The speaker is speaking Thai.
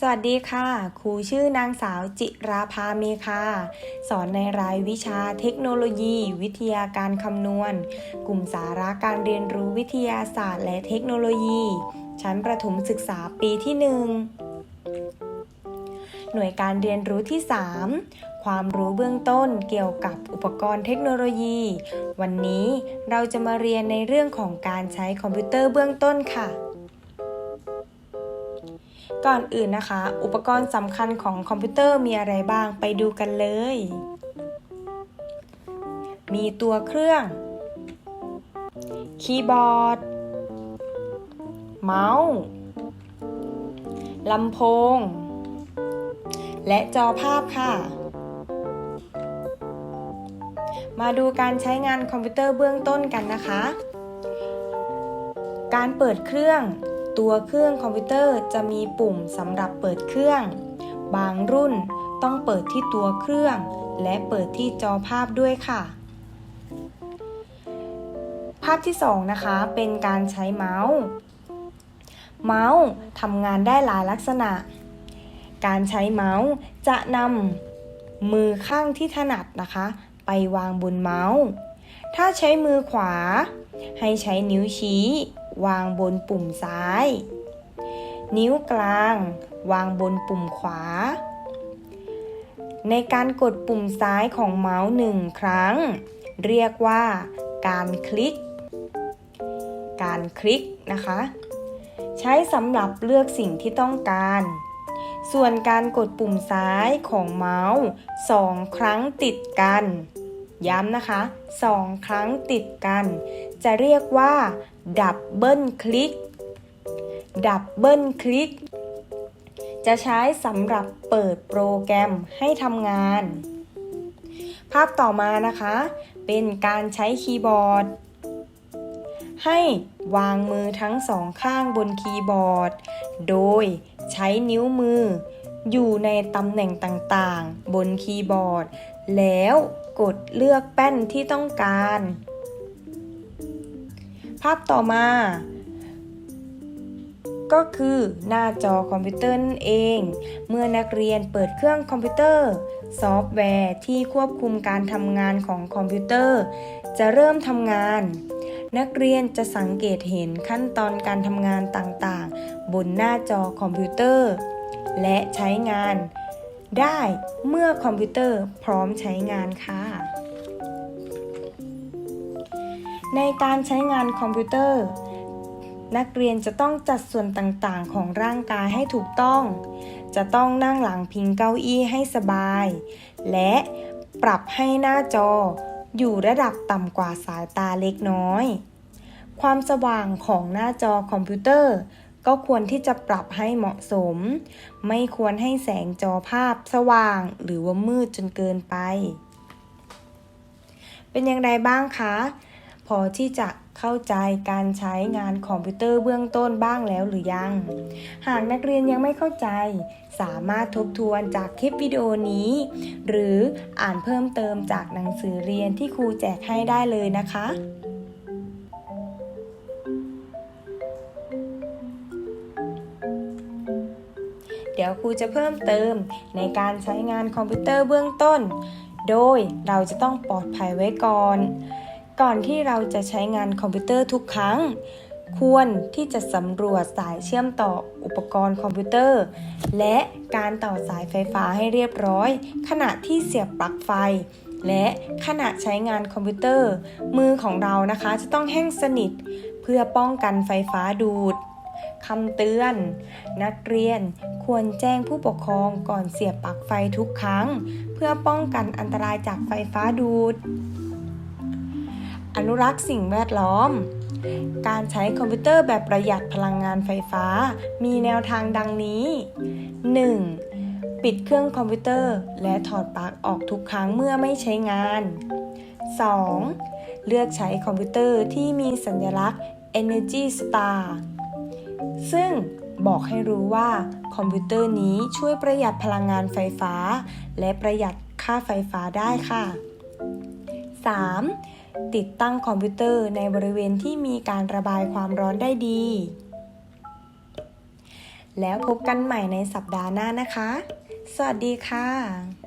สวัสดีค่ะ ครูชื่อนางสาวจิราภาเมคาสอนในรายวิชาเทคโนโลยี วิทยาการคำนวณ กลุ่มสาระการเรียนรู้วิทยาศาสตร์ และเทคโนโลยี ชั้นประถมศึกษาปีที่ 1 หน่วยการเรียนรู้ที่ 3 ความรู้เบื้องต้นเกี่ยวกับอุปกรณ์เทคโนโลยี วันนี้เราจะมาเรียนในเรื่องของการใช้คอมพิวเตอร์เบื้องต้นค่ะ ก่อนอื่นนะคะ อุปกรณ์สำคัญของคอมพิวเตอร์มีอะไรบ้างไปดูกันเลย มีตัวเครื่อง คีย์บอร์ด เมาส์ลำโพง และจอภาพค่ะ มาดูการใช้งานคอมพิวเตอร์เบื้องต้นกันนะคะ การเปิดเครื่อง ตัวเครื่องคอมพิวเตอร์จะมีปุ่มสำหรับเปิดเครื่อง บางรุ่นต้องเปิดที่ตัวเครื่อง และเปิดที่จอภาพด้วยค่ะ ภาพที่ 2 นะคะเป็นการใช้เมาส์ เมาส์ทำงานได้หลายลักษณะ การใช้เมาส์จะนำมือข้างที่ถนัดนะคะ ไปวางบนเมาส์ ถ้าใช้มือขวา ให้ใช้นิ้วชี้ วางบนปุ่มซ้าย นิ้วกลาง วางบนปุ่มขวา ในการกดปุ่มซ้ายของเมาส์หนึ่งครั้ง เรียกว่าการคลิก การคลิกนะคะ ใช้สำหรับเลือกสิ่งที่ต้องการ ส่วนการกดปุ่มซ้ายของเมาส์สองครั้งติดกัน ย้ำนะคะสองครั้งติดกัน จะเรียกว่าดับเบิลคลิกดับเบิลคลิกจะใช้สำหรับเปิดโปรแกรมให้ทำงาน ภาพต่อมานะคะ เป็นการใช้คีย์บอร์ด ให้วางมือทั้งสองข้างบนคีย์บอร์ด โดยใช้นิ้วมืออยู่ในตำแหน่งต่างๆ บนคีย์บอร์ด แล้ว กดเลือกแป้นที่ต้องการ ภาพต่อมา ก็คือหน้าจอคอมพิวเตอร์นั่นเอง เมื่อนักเรียนเปิดเครื่องคอมพิวเตอร์ ซอฟต์แวร์ที่ควบคุมการทำงานของคอมพิวเตอร์ จะเริ่มทำงาน นักเรียนจะสังเกตเห็นขั้นตอนการทำงานต่างๆ บนหน้าจอคอมพิวเตอร์ และใช้งาน ได้เมื่อคอมพิวเตอร์พร้อมใช้งานค่ะ ในการใช้งานคอมพิวเตอร์ นักเรียนจะต้องจัดส่วนต่างๆ ของร่างกายให้ถูกต้อง จะต้องนั่งหลังพิงเก้าอี้ให้สบาย และปรับให้หน้าจออยู่ระดับต่ำกว่าสายตาเล็กน้อย ความสว่างของหน้าจอคอมพิวเตอร์ ก็ควรที่จะปรับให้เหมาะสม ไม่ควรให้แสงจอภาพสว่าง หรือว่ามืดจนเกินไป เป็นอย่างไรบ้างคะ พอที่จะเข้าใจการใช้งานคอมพิวเตอร์เบื้องต้นบ้างแล้วหรือยัง หากนักเรียนยังไม่เข้าใจ สามารถทบทวนจากคลิปวิดีโอนี้ หรืออ่านเพิ่มเติมจากหนังสือเรียนที่ครูแจกให้ได้เลยนะคะ เดี๋ยวครูจะเพิ่มเติมในการใช้งานคอมพิวเตอร์เบื้องต้น โดยเราจะต้องปลอดภัยไว้ก่อน ก่อนที่เราจะใช้งานคอมพิวเตอร์ทุกครั้ง ควรที่จะสำรวจสายเชื่อมต่ออุปกรณ์คอมพิวเตอร์ และการต่อสายไฟฟ้าให้เรียบร้อย ขณะที่เสียบปลั๊กไฟและขณะใช้งานคอมพิวเตอร์ มือของเรานะคะจะต้องแห้งสนิท เพื่อป้องกันไฟฟ้าดูด คำเตือน นักเรียนควรแจ้งผู้ปกครองก่อนเสียบปลั๊กไฟทุกครั้ง เพื่อป้องกันอันตรายจากไฟฟ้าดูด อนุรักษ์สิ่งแวดล้อม การใช้คอมพิวเตอร์แบบประหยัดพลังงานไฟฟ้า มีแนวทางดังนี้ 1. ปิดเครื่องคอมพิวเตอร์ และถอดปลั๊กออกทุกครั้งเมื่อไม่ใช้งาน 2. เลือกใช้คอมพิวเตอร์ที่มีสัญลักษณ์ Energy Star ซึ่งบอกให้รู้ว่าคอมพิวเตอร์นี้ช่วยประหยัดพลังงานไฟฟ้า และประหยัดค่าไฟฟ้าได้ค่ะ 3. ติดตั้งคอมพิวเตอร์ในบริเวณที่มีการระบายความร้อนได้ดี แล้วพบกันใหม่ในสัปดาห์หน้านะคะ สวัสดีค่ะ